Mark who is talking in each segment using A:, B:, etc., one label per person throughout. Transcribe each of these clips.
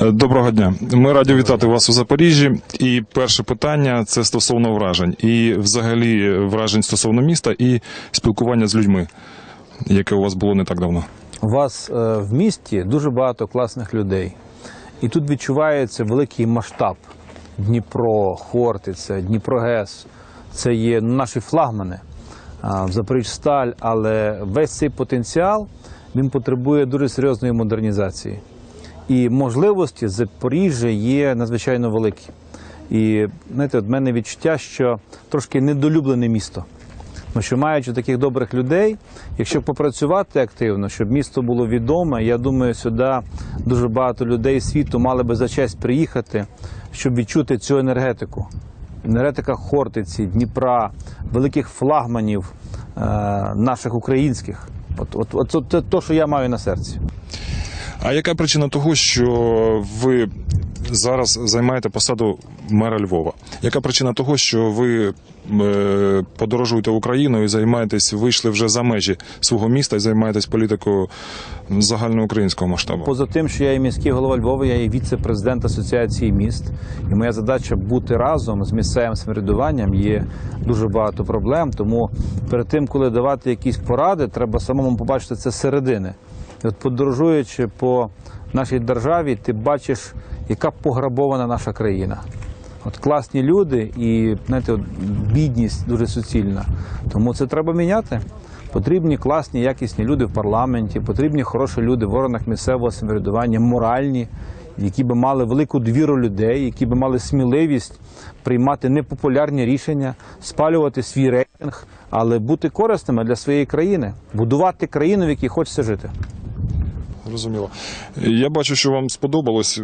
A: Е, Доброго дня. Ми раді вітати вас у Запоріжжі. І перше питання це стосовно вражень, і взагалі е, вражень стосовно міста і спілкування з людьми, яке у вас було не так давно.
B: У вас е, в місті дуже багато класних людей. І тут відчувається великий масштаб. Дніпро, Хортиця, Дніпрогес. Це є ну, наші флагмани в Запоріжсталь, але весь цей потенціал він потребує дуже серйозної модернізації. І можливості Запоріжжя є надзвичайно великі. І знаєте, от мене відчуття, що трошки недолюблене місто. Тому що маючи таких добрих людей, якщо попрацювати активно, щоб місто було відоме, я думаю, сюди дуже багато людей світу мали би за честь приїхати, щоб відчути цю енергетику. Енергетика Хортиці, Дніпра, великих флагманів е, наших українських. От, от, от, це те, що я маю на серці.
A: А яка причина того, що ви зараз займаєте посаду мера Львова? Яка причина того, що ви е, подорожуєте Україною і займаєтесь, вийшли вже за межі свого міста і займаєтесь політикою загальноукраїнського масштабу?
B: Поза тим, що я є міський голова Львова, я є віце-президент Асоціації міст. І моя задача бути разом з місцевим самоврядуванням є дуже багато проблем. Тому перед тим, коли давати якісь поради, треба самому побачити це середини. От подорожуючи по нашій державі, ти бачиш, яка пограбована наша країна. От класні люди і знаєте, от бідність дуже суцільна. Тому це треба міняти. Потрібні класні, якісні люди в парламенті, потрібні хороші люди в органах місцевого самоврядування, моральні, які би мали велику довіру людей, які би мали сміливість приймати непопулярні рішення, спалювати свій рейтинг, але бути корисними для своєї країни, будувати країну, в якій хочеться жити.
A: Зрозуміло. Я бачу, що вам сподобалось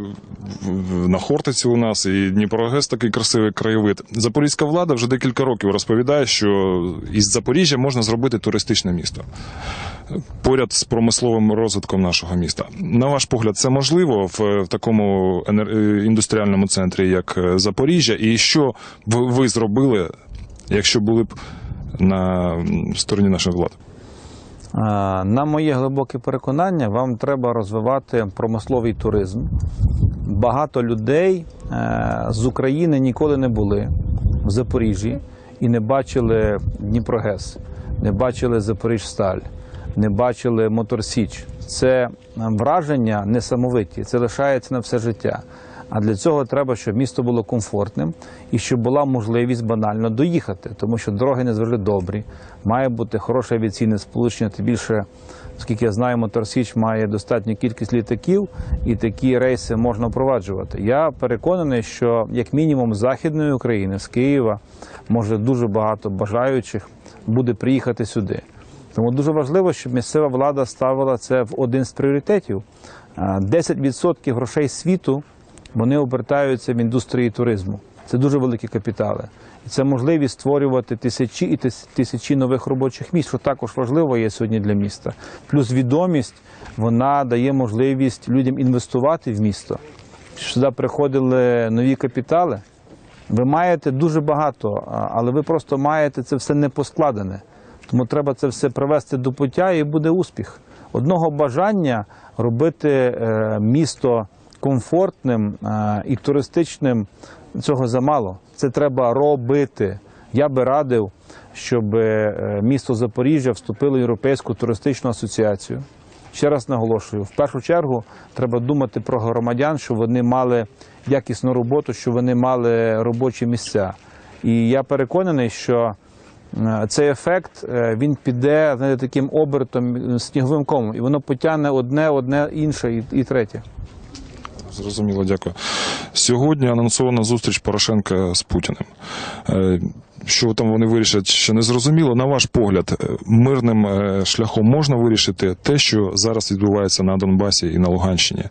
A: на Хортиці у нас і Дніпрогес такий красивий краєвид. Запорізька влада вже декілька років розповідає, що із Запоріжжя можна зробити туристичне місто поряд з промисловим розвитком нашого міста. На ваш погляд, це можливо в, такому індустріальному центрі, як е, Запоріжжя, і що б ви зробили, якщо були б на стороні нашої влади?
B: На моє глибоке переконання, вам треба розвивати промисловий туризм. Багато людей е, з України ніколи не були в Запоріжжі і не бачили Дніпрогес, не бачили Запоріжсталь, не бачили Моторсіч. Це враження несамовиті, це лишається на все життя. А для цього треба, щоб місто було комфортним і щоб була можливість банально доїхати, тому що дороги не завжди добрі. Має бути хороше авіаційне сполучення. Тим більше, оскільки я знаю, Моторсіч має достатню кількість літаків, і такі рейси можна впроваджувати. Я переконаний, що як мінімум з західної України, з Києва, може дуже багато бажаючих буде приїхати сюди. Тому дуже важливо, щоб місцева влада ставила це в один з пріоритетів. А, 10% грошей світу вони обертаються в індустрії туризму. Це дуже великі капітали. І це можливість створювати тисячі і тисячі нових робочих місць, що також важливо є сьогодні для міста. Плюс відомість вона дає можливість людям інвестувати в місто. Сюди приходили нові капітали. Ви маєте дуже багато, але ви просто маєте це все не поскладене. Тому треба це все привести до пуття і буде успіх. Одного бажання робити е, місто комфортним е, і туристичним цього замало. Це треба робити. Я би радив, щоб е, місто Запоріжжя вступило в Європейську туристичну асоціацію. Ще раз наголошую: в першу чергу треба думати про громадян, щоб вони мали якісну роботу, щоб вони мали робочі місця. І я переконаний, що е, цей ефект він піде знаєте, таким обертом сніговим комом, і воно потягне одне, одне інше і, і третє.
A: Зрозуміло, дякую. Сьогодні анонсована зустріч Порошенка з Путіним. Е, Що там вони вирішать, ще не зрозуміло. На ваш погляд, е, мирним е, шляхом можна вирішити те, що зараз відбувається на Донбасі і на Луганщині.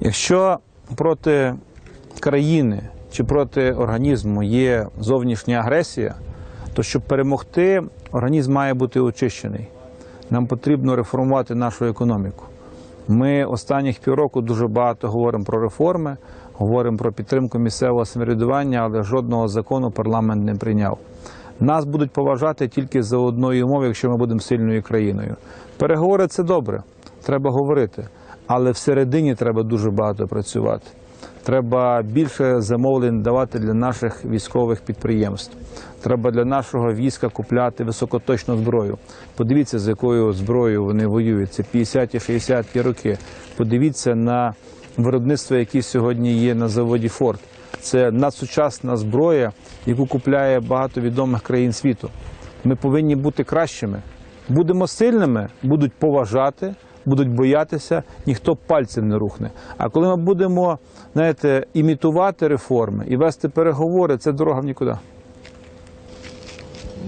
B: Якщо проти країни чи проти організму є зовнішня агресія, то щоб перемогти, організм має бути очищений. Нам потрібно реформувати нашу економіку. Ми останніх півроку дуже багато говоримо про реформи, говоримо про підтримку місцевого самоврядування, але жодного закону парламент не прийняв. Нас будуть поважати тільки за одною умови, якщо ми будемо сильною країною. Переговори це добре, треба говорити. але всередині треба дуже багато працювати. Треба більше замовлень давати для наших військових підприємств. Треба для нашого війська купляти високоточну зброю. Подивіться, з якою зброєю вони воюють. Це 50-ті, 60-ті роки. Подивіться на виробництво, яке сьогодні є на заводі Форд. Це надсучасна зброя, яку купляє багато відомих країн світу. Ми повинні бути кращими. Будемо сильними, будуть поважати, будуть боятися, ніхто пальцем не рухне. А коли ми будемо знаєте, імітувати реформи і вести переговори, це дорога в нікуди.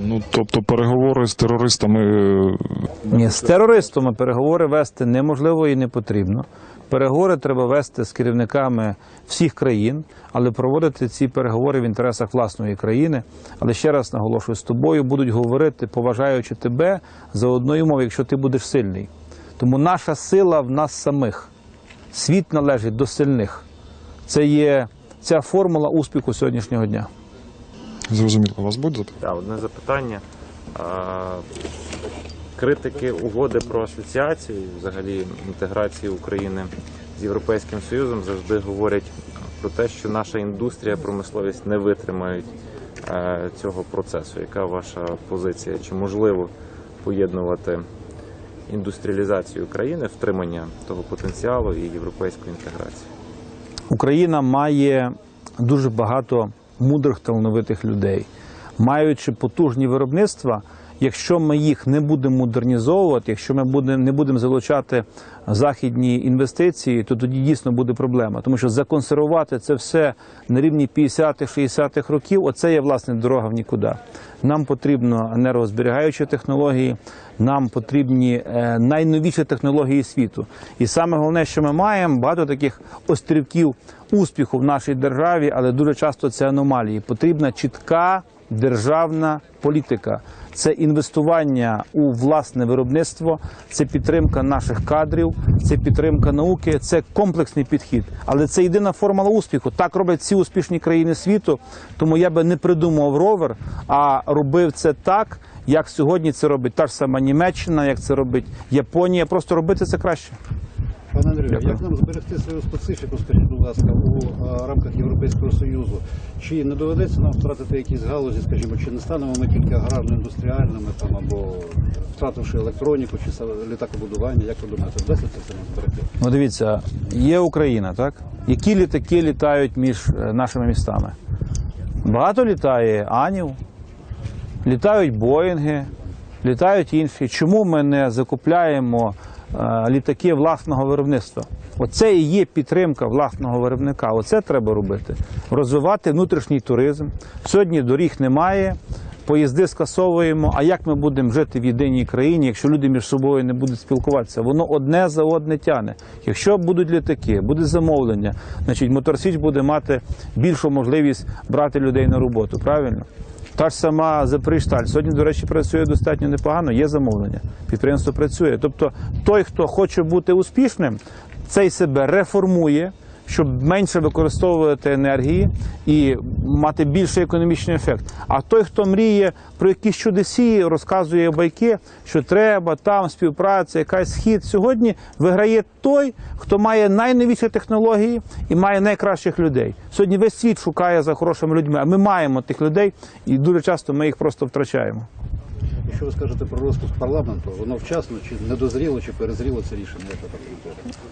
A: Ну тобто переговори з терористами е,
B: Ні, з терористами переговори вести неможливо і не потрібно. Переговори треба вести з керівниками всіх країн, але проводити ці переговори в інтересах власної країни. Але ще раз наголошую, з тобою будуть говорити, поважаючи тебе за одною мовою, якщо ти будеш сильний. Тому наша сила в нас самих. Світ належить до сильних. Це є ця формула успіху сьогоднішнього дня.
A: зрозуміло. У вас буде запитання?
C: Так, одне запитання. Критики угоди про асоціацію, взагалі інтеграції України з Європейським Союзом завжди говорять про те, що наша індустрія, промисловість не витримають е, цього процесу. Яка ваша позиція? Чи можливо поєднувати індустріалізацію країни, втримання того потенціалу і європейської інтеграції.
B: Україна має дуже багато мудрих талановитих людей. Маючи потужні виробництва, якщо ми їх не будемо модернізовувати, якщо ми будемо, не будемо залучати західні інвестиції, то тоді дійсно буде проблема. Тому що законсервувати це все на рівні 50-х, 60-х років, оце є власне дорога в нікуди. Нам потрібно енергозберігаючі технології, нам потрібні е, найновіші технології світу. І саме головне, що ми маємо, багато таких острівків успіху в нашій державі, але дуже часто це аномалії. Потрібна чітка державна політика. Це інвестування у власне виробництво, це підтримка наших кадрів, це підтримка науки, це комплексний підхід. Але це єдина формула успіху. Так роблять всі успішні країни світу. Тому я би не придумував ровер, а робив це так, як сьогодні це робить та ж сама Німеччина, як це робить Японія. Просто робити це краще.
D: Пане Андрію, як нам зберегти свою специфіку, скажіть, будь ласка, у а, рамках Європейського Союзу? Чи не доведеться нам втратити якісь галузі, скажімо, чи не станемо ми тільки аграрно-індустріальними там або втративши електроніку чи літакобудування? Як ви думаєте, вдасться це нам зберегти?
B: Ну, дивіться, є Україна, так? Які літаки літають між е, нашими містами? Багато літає Анів, літають Боїнги, літають інші. Чому ми не закупляємо е, літаки власного виробництва? Оце і є підтримка власного виробника. Оце треба робити. Розвивати внутрішній туризм. Сьогодні доріг немає. Поїзди скасовуємо. А як ми будемо жити в єдиній країні, якщо люди між собою не будуть спілкуватися? Воно одне за одне тяне. Якщо будуть літаки, буде замовлення, значить Моторсіч буде мати більшу можливість брати людей на роботу. Правильно? Та ж сама Запоріжсталь. Сьогодні, до речі, працює достатньо непогано, є замовлення. Підприємство працює. Тобто, той, хто хоче бути успішним, цей себе реформує, щоб менше використовувати енергії і мати більший економічний ефект. А той, хто мріє про якісь чудесі, розказує байки, що треба там співпраця, якась схід. Сьогодні виграє той, хто має найновіші технології і має найкращих людей. Сьогодні весь світ шукає за хорошими людьми, а ми маємо тих людей, і дуже часто ми їх просто втрачаємо.
D: Що ви скажете про розпуск парламенту? Воно вчасно чи не дозріло, чи перезріло це рішення?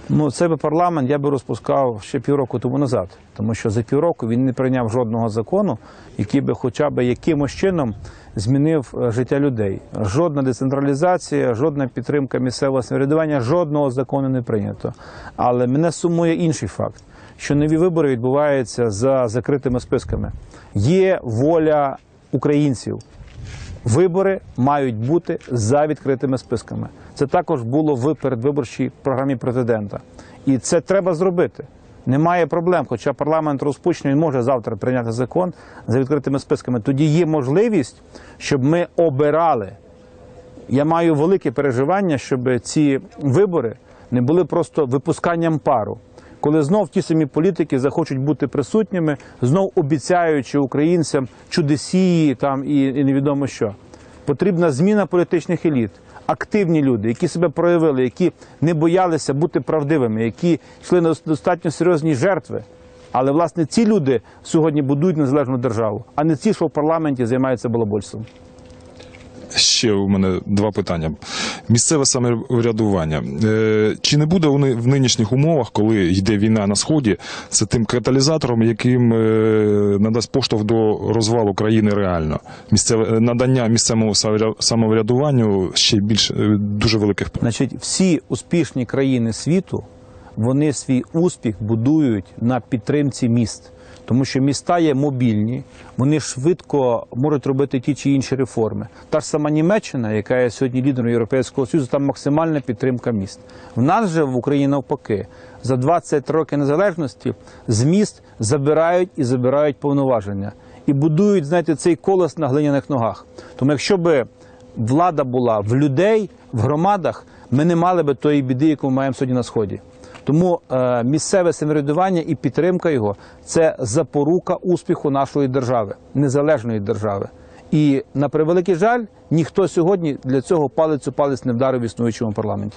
B: Ну, цей би парламент я би розпускав ще півроку тому назад, тому що за півроку він не прийняв жодного закону, який би хоча б якимось чином змінив е, життя людей. Жодна децентралізація, жодна підтримка місцевого самоврядування, жодного закону не прийнято. Але мене сумує інший факт, що нові вибори відбуваються за закритими списками. Є воля українців. Вибори мають бути за відкритими списками. Це також було в передвиборчій програмі президента. І це треба зробити. Немає проблем. Хоча парламент розпущений, він може завтра прийняти закон за відкритими списками. Тоді є можливість, щоб ми обирали. Я маю велике переживання, щоб ці вибори не були просто випусканням пару. Коли знов ті самі політики захочуть бути присутніми, знов обіцяючи українцям чудесії там і, і невідомо що. Потрібна зміна політичних еліт. активні люди, які себе проявили, які не боялися бути правдивими, які йшли на достатньо серйозні жертви. Але власне ці люди сьогодні будують незалежну державу, а не ті, що в парламенті займаються балабольством.
A: Ще у мене два питання. Місцеве самоврядування. Е, Чи не буде в нинішніх умовах, коли йде війна на сході, це тим каталізатором, яким е, надасть поштовх до розвалу країни реально? Місцеве надання місцевому самовря- самоврядуванню ще більш е, дуже великих
B: Значить, всі успішні країни світу вони свій успіх будують на підтримці міст. Тому що міста є мобільні, вони швидко можуть робити ті чи інші реформи. Та ж сама Німеччина, яка є сьогодні лідером Європейського Союзу, там максимальна підтримка міст. В нас же в Україні навпаки за 20 років незалежності з міст забирають і забирають повноваження і будують, знаєте, цей колос на глиняних ногах. Тому якщо би влада була в людей, в громадах, ми не мали би тої біди, яку ми маємо сьогодні на сході. Тому е, місцеве самоврядування і підтримка його це запорука успіху нашої держави, незалежної держави. І на превеликий жаль, ніхто сьогодні для цього палець у палець не вдарив в існуючому парламенті.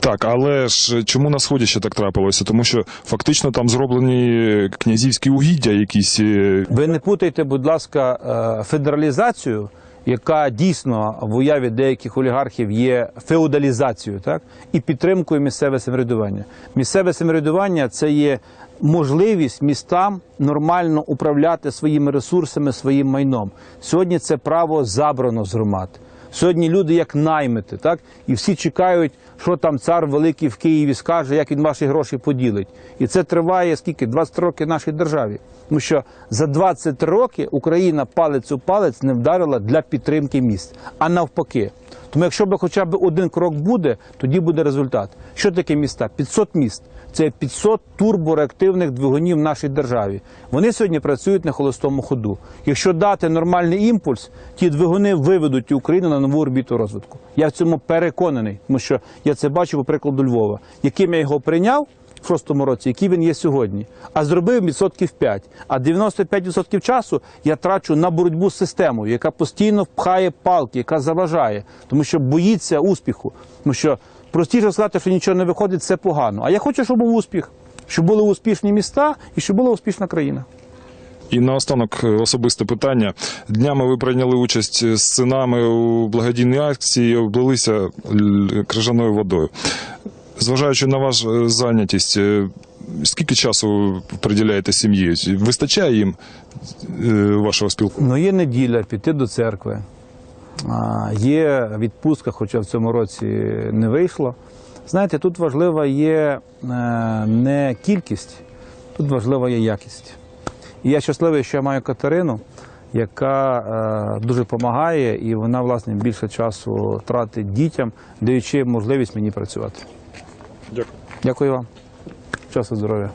A: Так, але ж чому на сході ще так трапилося? Тому що фактично там зроблені князівські угіддя, якісь е,
B: Ви не путайте, будь ласка, е, федералізацію, яка дійсно в уяві деяких олігархів є феодалізацією, так і підтримкою місцеве самоврядування. Місцеве самоврядування це є можливість містам нормально управляти своїми ресурсами, своїм майном. Сьогодні це право забрано з громад. Сьогодні люди як наймити, так і всі чекають, що там цар великий в Києві скаже, як він ваші гроші поділить. І це триває скільки? 20 років нашій державі. Тому що за 20 років Україна палець у палець не вдарила для підтримки міст, а навпаки. Тому якщо б хоча б один крок буде, тоді буде результат. Що таке міста? 500 міст. Це 500 турбореактивних двигунів в нашій державі. Вони сьогодні працюють на холостому ходу. Якщо дати нормальний імпульс, ті двигуни виведуть Україну на нову орбіту розвитку. Я в цьому переконаний, тому що я це бачу по прикладу Львова, яким я його прийняв. В шостому році, який він є сьогодні, а зробив відсотків 5. А 95% часу я трачу на боротьбу з системою, яка постійно впхає палки, яка заважає, тому що боїться успіху. Тому що простіше сказати, що нічого не виходить, це погано. А я хочу, щоб був успіх, щоб були успішні міста і щоб була успішна країна.
A: І наостанок е, особисте питання. Днями ви прийняли участь з синами у благодійній акції і облилися крижаною водою. Зважаючи на вашу зайнятість, е, скільки часу приділяєте сім'ї? Вистачає їм е, вашого спілкування?
B: Ну, є неділя піти до церкви. Є відпустка, хоча в цьому році не вийшло. Знаєте, тут важлива є е, не кількість, тут важлива є якість. І я щасливий, що я маю Катерину, яка е, дуже допомагає, і вона, власне, більше часу тратить дітям, даючи можливість мені працювати.
A: Дякую.
B: Дякую вам. Часу здоров'я.